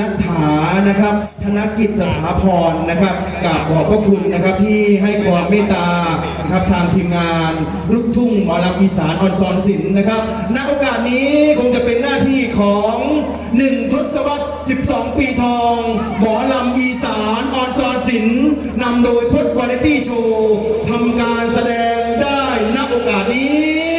นักฐานะครับธนกิจสถาพรนะครับกราบขอบพระคุณนะครับที่ให้ความเมตตาครับทางทีมงานลูกทุ่งหมอลำอีสานออนซอนสินนะครับณโอกาสนี้คงจะเป็นหน้าที่ของหนึ่งทศวรรษ 12 ปีทองหมอลำอีสานออนซอนสินนำโดยพจวาเลตี้โชว์ทำการแสดงได้ณโอกาสนี้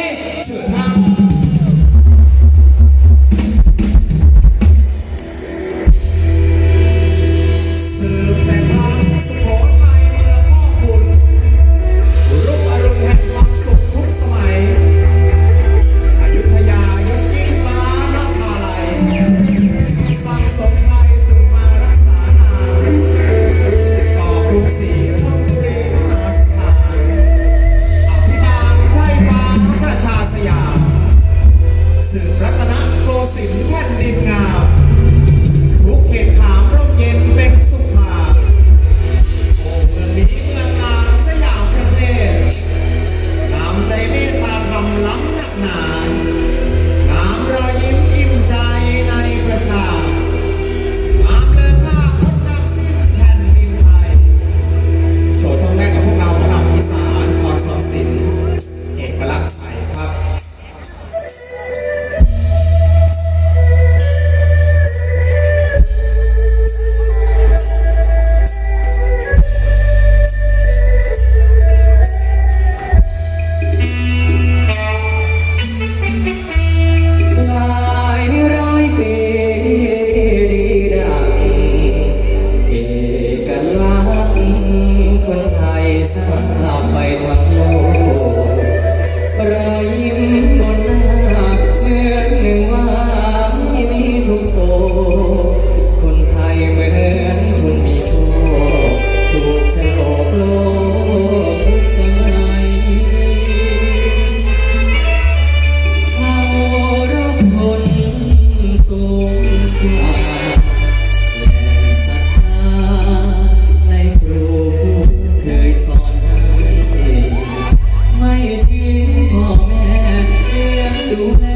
you.